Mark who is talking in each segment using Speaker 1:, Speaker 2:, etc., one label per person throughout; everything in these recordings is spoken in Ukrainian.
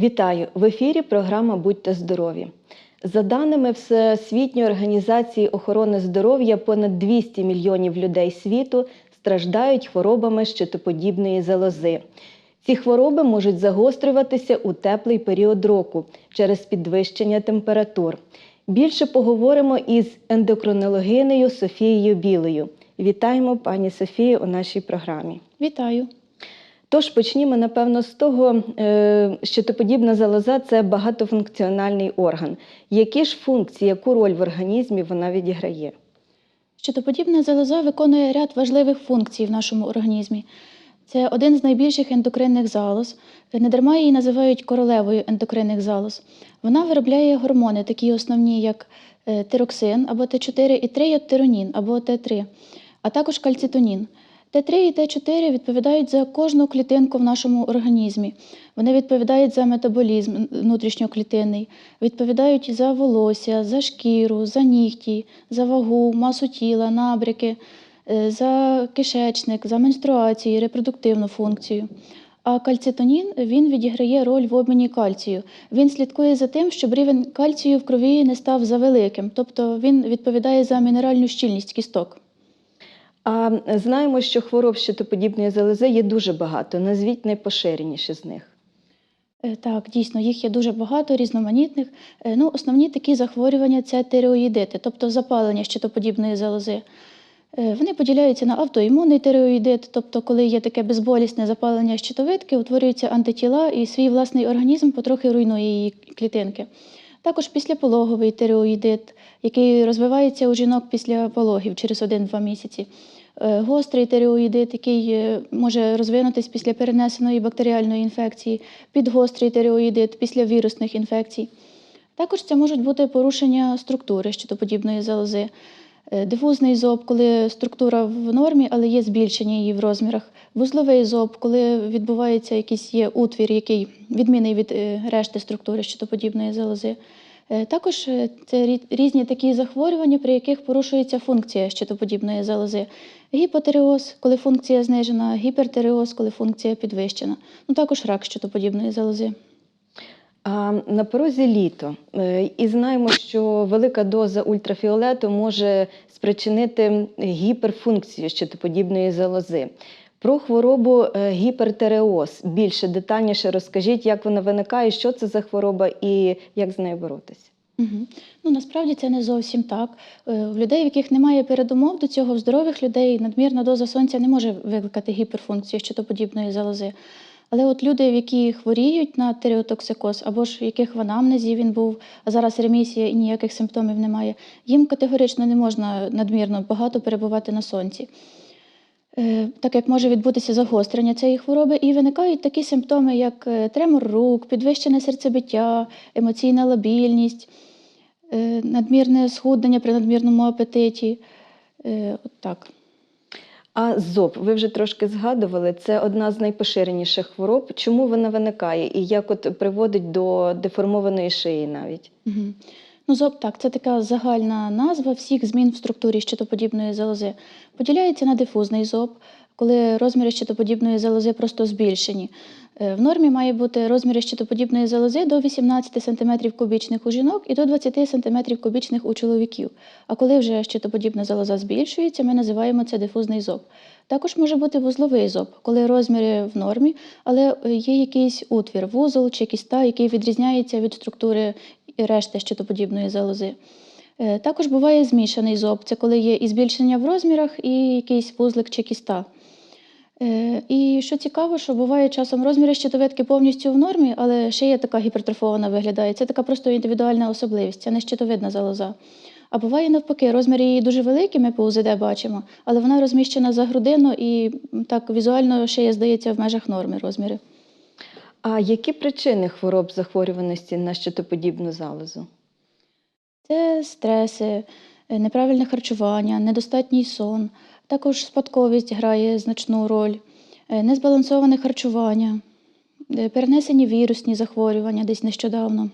Speaker 1: Вітаю! В ефірі програма Будьте здорові. За даними Всесвітньої організації охорони здоров'я, понад 200 мільйонів людей світу страждають хворобами щитоподібної залози. Ці хвороби можуть загострюватися у теплий період року через підвищення температур. Більше поговоримо із ендокринологинею Софією Білою. Вітаємо пані Софію у нашій програмі.
Speaker 2: Вітаю.
Speaker 1: Тож почнімо, напевно, з того, е, щитоподібна залоза це багатофункціональний орган. Які ж функції, яку роль в організмі вона відіграє?
Speaker 2: Щитоподібна залоза виконує ряд важливих функцій в нашому організмі. Це один з найбільших ендокринних залоз. Недарма її називають королевою ендокринних залоз. Вона виробляє гормони, такі основні, як е, тироксин або Т4 і триодтиронін або Т3, а також кальцитонін. Т3 і Т4 відповідають за кожну клітинку в нашому організмі. Вони відповідають за метаболізм внутрішньоклітинний, відповідають за волосся, за шкіру, за нігті, за вагу, масу тіла, набряки, е, за кишечник, за менструацію, репродуктивну функцію. А кальцитонін він відіграє роль в обміні кальцію. Він слідкує за тим, щоб рівень кальцію в крові не став завеликим, тобто він відповідає за мінеральну щільність кісток.
Speaker 1: А знаємо, що хвороб щитоподібної залози є дуже багато. Назвіть найпоширеніші з них.
Speaker 2: Е, Так, дійсно, їх є дуже багато, різноманітних. Е, Ну, основні такі захворювання це тиреоїдити, тобто запалення щитоподібної залози. Е, Вони поділяються на автоімунний тиреоїдит, тобто, коли є таке безболісне запалення щитовидки, утворюються антитіла і свій власний організм потрохи руйнує її клітинки. Також післяпологовий тиреоїдит, який розвивається у жінок після пологів через 1-2 місяці. Е, Гострий тиреоїдит, який е, може розвинутись після перенесеної бактеріальної інфекції, підгострий тиреоїдит після вірусних інфекцій. Також це можуть бути порушення структури щитоподібної залози. Е, Дифузний зоб, коли структура в нормі, але є збільшення її в розмірах. Вузловий зоб, коли відбувається якийсь є утвір, який відмінний від решти структури щитоподібної залози. Е, Також е, це різні такі захворювання, при яких порушується функція щитоподібної залози. Гіпотереоз, коли функція знижена, гіпертереоз, коли функція підвищена. Ну також рак щитоподібної залози.
Speaker 1: А на порозі літо. Е, І знаємо, що велика доза ультрафіолету може спричинити гіперфункцію щитоподібної залози. Про хворобу е, гіпертереоз більше детальніше розкажіть, як вона виникає, що це за хвороба і як з нею боротися.
Speaker 2: Угу. Ну насправді це не зовсім так. Е, В людей, в яких немає передумов до цього, в здорових людей надмірна доза сонця не може викликати гіперфункцію щитоподібної залози. Але от люди, які хворіють на тиреотоксикоз, або ж яких в анамнезі він був, а зараз ремісія і ніяких симптомів немає, їм категорично не можна надмірно багато перебувати на сонці. Е, Так як може відбутися загострення цієї хвороби, і виникають такі симптоми, як е, тремор рук, підвищене серцебиття, емоційна лабільність, е, надмірне схуднення при надмірному апетиті. От так.
Speaker 1: А зоб, ви вже трошки згадували, це одна з найпоширеніших хвороб. Чому вона виникає і як от приводить до деформованої шиї навіть?
Speaker 2: Угу. Ну, зоб, так, це така загальна назва всіх змін в структурі щитоподібної залози. Поділяється на дифузний зоб, коли розміри щитоподібної залози просто збільшені. Е, В нормі має бути розміри щитоподібної залози до 18 см кубічних у жінок і до 20 см кубічних у чоловіків. А коли вже щитоподібна залоза збільшується, ми називаємо це дифузний зоб. Також може бути вузловий зоб, коли розміри в нормі, але е, є якийсь утвір, вузол чи кіста, який відрізняється від структури і решти щитоподібної залози. Е, Також буває змішаний зоб, це коли є і збільшення в розмірах, і якийсь вузлик чи кіста. Е, І що цікаво, що буває часом розміри щитовидки повністю в нормі, але шия така гіпертрофована виглядає. Це така просто індивідуальна особливість, це не щитовидна залоза. А буває навпаки, розміри її дуже великі, ми по УЗД бачимо, але вона розміщена за грудину і так візуально шия здається в межах норми розміри.
Speaker 1: А які причини хвороб захворюваності на щитоподібну залозу?
Speaker 2: Це стреси, е, неправильне харчування, недостатній сон. Також спадковість грає значну роль, е, незбалансоване харчування, е, перенесені вірусні захворювання десь нещодавно.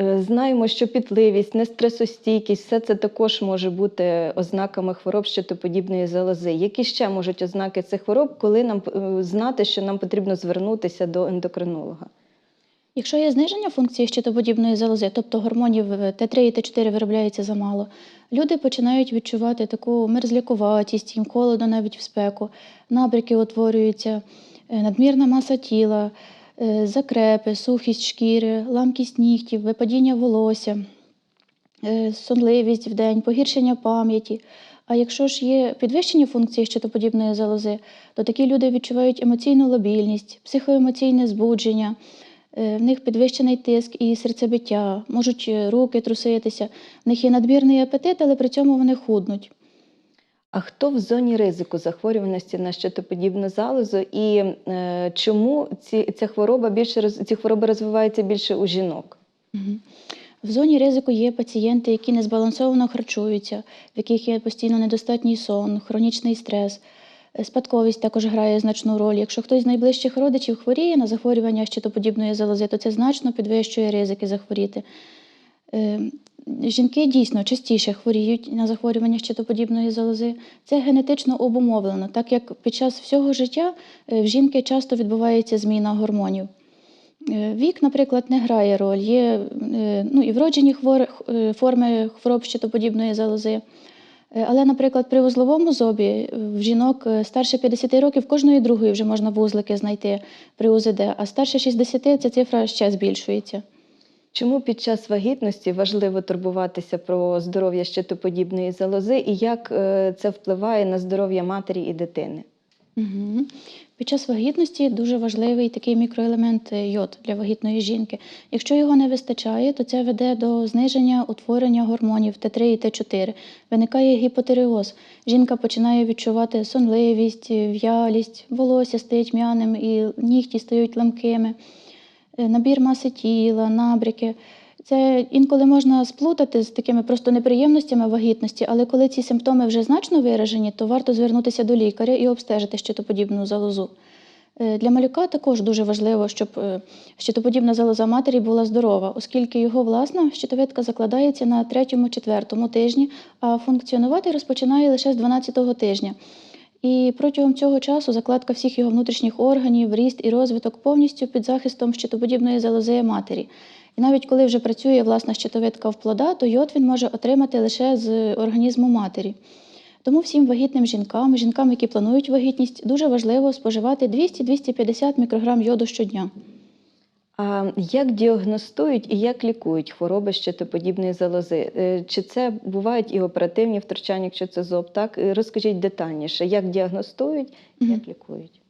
Speaker 1: Е, Знаємо, що пітливість, нестресостійкість все це також може бути ознаками хвороб щитоподібної залози. Які ще можуть ознаки цих хвороб, коли нам е, знати, що нам потрібно звернутися до ендокринолога?
Speaker 2: Якщо є зниження функції щитоподібної залози, тобто гормонів е, Т3 і Т4 виробляється замало, люди починають відчувати таку мерзлякуватість, їм холодно навіть в спеку, набряки утворюються, надмірна маса тіла, закрепи, сухість шкіри, ламкість нігтів, випадіння волосся, е, сонливість в день, погіршення пам'яті. А якщо ж є підвищення функції щитоподібної залози, то такі люди відчувають емоційну лобільність, психоемоційне збудження, е, в них підвищений тиск і серцебиття, можуть е, руки труситися, в них є надмірний апетит, але при цьому вони худнуть.
Speaker 1: А хто в зоні ризику захворюваності на щитоподібну залозу і е, чому ці, ця хвороба більше ці хвороби розвиваються більше у жінок?
Speaker 2: В зоні ризику є пацієнти, які незбалансовано харчуються, в яких є постійно недостатній сон, хронічний стрес. Спадковість також грає значну роль. Якщо хтось з найближчих родичів хворіє на захворювання щитоподібної залози, то це значно підвищує ризики захворіти. Жінки дійсно частіше хворіють на захворювання щитоподібної залози. Це генетично обумовлено, так як під час всього життя е, в жінки часто відбувається зміна гормонів. Е, Вік, наприклад, не грає роль. Є е, ну, і вроджені хвори, е, форми хвороб щитоподібної залози. Але, наприклад, при вузловому зобі в жінок старше 50 років кожної другої вже можна вузлики знайти при УЗД, а старше 60 ця цифра ще збільшується.
Speaker 1: Чому під час вагітності важливо турбуватися про здоров'я щитоподібної залози і як е, це впливає на здоров'я матері і дитини?
Speaker 2: Угу. Під час вагітності дуже важливий такий мікроелемент е, йод для вагітної жінки. Якщо його не вистачає, то це веде до зниження утворення гормонів Т3 і Т4. Виникає гіпотиреоз. Жінка починає відчувати сонливість, в'ялість, волосся стає тьмяним і нігті стають ламкими, набір маси тіла, набряки. Це інколи можна сплутати з такими просто неприємностями вагітності, але коли ці симптоми вже значно виражені, то варто звернутися до лікаря і обстежити щитоподібну залозу. Е, Для малюка також дуже важливо, щоб е, щитоподібна залоза матері була здорова, оскільки його власна щитовидка закладається на третьому-четвертому тижні, а функціонувати розпочинає лише з 12-го тижня. І протягом цього часу закладка всіх його внутрішніх органів, ріст і розвиток повністю під захистом щитоподібної залози матері. І навіть коли вже працює власна щитовидка в плода, то йод він може отримати лише з організму матері. Тому всім вагітним жінкам, жінкам, які планують вагітність, дуже важливо споживати 200-250 мікрограм йоду щодня.
Speaker 1: А як діагностують і як лікують хвороби щитоподібної залози? Е, Чи це бувають і оперативні втручання, якщо це зоб? Так розкажіть детальніше, як діагностують,
Speaker 2: і
Speaker 1: як лікують?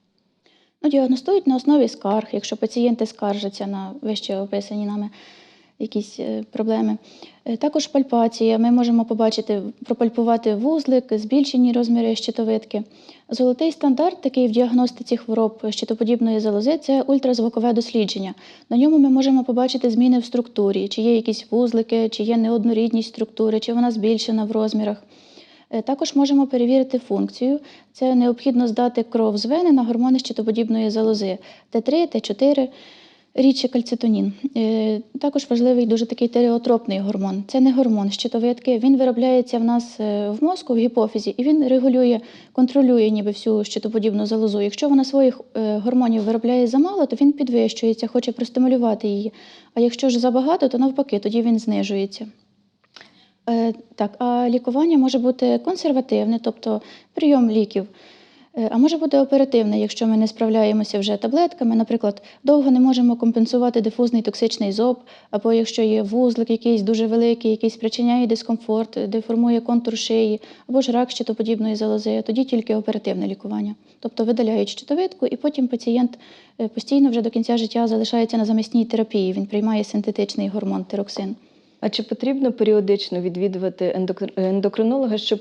Speaker 2: Ну, діагностують на основі скарг, якщо пацієнти скаржаться на вище описані нами якісь е, проблеми. Е, Також пальпація. Ми можемо побачити, пропальпувати вузлик, збільшені розміри щитовидки. Золотий стандарт, такий в діагностиці хвороб щитоподібної залози, це ультразвукове дослідження. На ньому ми можемо побачити зміни в структурі, чи є якісь вузлики, чи є неоднорідність структури, чи вона збільшена в розмірах. Е, Також можемо перевірити функцію. Це необхідно здати кров з вени на гормони щитоподібної залози Т3, Т4, рідше кальцитонін. Е, Також важливий дуже такий тиреотропний гормон. Це не гормон щитовидки. Він виробляється в нас е, в мозку, в гіпофізі, і він регулює, контролює ніби всю щитоподібну залозу. Якщо вона своїх е, гормонів виробляє замало, то він підвищується, хоче простимулювати її. А якщо ж забагато, то навпаки, тоді він знижується. Так, а лікування може бути консервативне, тобто прийом ліків. Е, А може бути оперативне, якщо ми не справляємося вже таблетками, наприклад, довго не можемо компенсувати дифузний токсичний зоб, або якщо є вузлик якийсь дуже великий, який спричиняє дискомфорт, деформує контур шиї, або ж рак щитоподібної залози, тоді тільки оперативне лікування. Тобто видаляють щитовидку, і потім пацієнт е, постійно вже до кінця життя залишається на замісній терапії. Він приймає синтетичний гормон тироксин.
Speaker 1: А чи потрібно періодично відвідувати ендокр- ендокринолога, щоб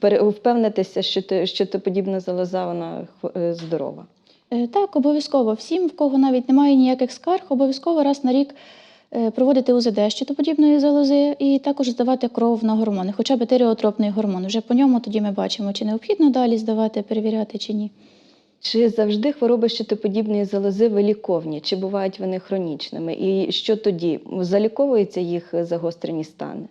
Speaker 1: впевнитися, що те- щитоподібна залоза вона е, здорова?
Speaker 2: Е, Так, обов'язково. Всім, в кого навіть немає ніяких скарг, обов'язково раз на рік е, проводити УЗД щитоподібної залози і також здавати кров на гормони, хоча б тиреотропний гормон. Вже по ньому тоді ми бачимо, чи необхідно далі здавати, перевіряти чи ні.
Speaker 1: Чи завжди хвороби щитоподібної залози виліковні, чи бувають вони хронічними? І що тоді? Заліковуються їх загострені стани?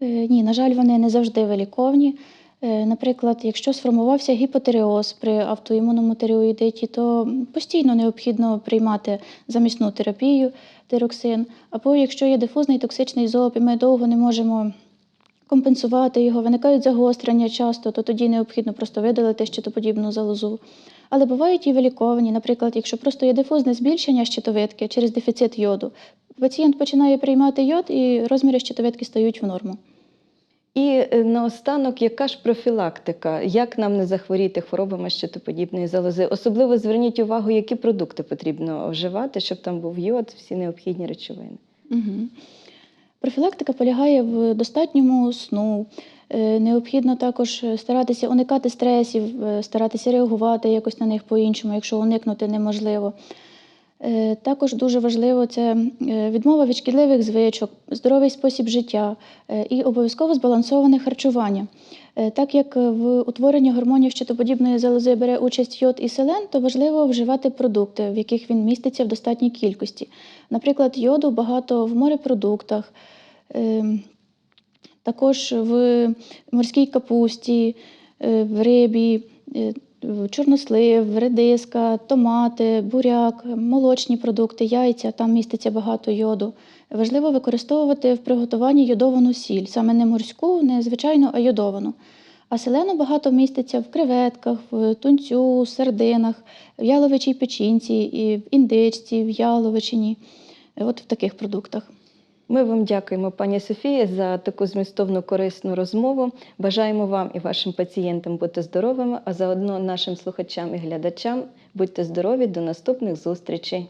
Speaker 2: Е, Ні, на жаль, вони не завжди виліковні. Е, Наприклад, якщо сформувався гіпотереоз при автоімунному тиреоїдиті, то постійно необхідно приймати замісну терапію, тироксин. Або якщо є дифузний токсичний зоб, і ми довго не можемо компенсувати його, виникають загострення часто, то тоді необхідно просто видалити щитоподібну залозу. Але бувають і виліковані, наприклад, якщо просто є дифузне збільшення щитовидки через дефіцит йоду, пацієнт починає приймати йод і розміри щитовидки стають в норму.
Speaker 1: І е, наостанок, яка ж профілактика? Як нам не захворіти хворобами щитоподібної залози? Особливо зверніть увагу, які продукти потрібно вживати, щоб там був йод, всі необхідні речовини.
Speaker 2: Угу. Профілактика полягає в достатньому сну. Е, Необхідно також старатися уникати стресів, е, старатися реагувати якось на них по-іншому, якщо уникнути неможливо. Е, Також дуже важливо це е, відмова від шкідливих звичок, здоровий спосіб життя е, і обов'язково збалансоване харчування. Е, Так як в утворенні гормонів щитоподібної залози бере участь йод і селен, то важливо вживати продукти, в яких він міститься в достатній кількості. Наприклад, йоду багато в морепродуктах, ем, також в морській капусті, е, в рибі, е, в чорнослив, редиска, томати, буряк, молочні продукти, яйця, там міститься багато йоду. Важливо використовувати в приготуванні йодовану сіль, саме не морську, не звичайну, а йодовану. А селену багато міститься в креветках, в тунцю, сардинах, в яловичій печінці, і в індичці, в яловичині, от в таких продуктах.
Speaker 1: Ми вам дякуємо, пані Софія, за таку змістовну корисну розмову. Бажаємо вам і вашим пацієнтам бути здоровими, а заодно нашим слухачам і глядачам будьте здорові до наступних зустрічей.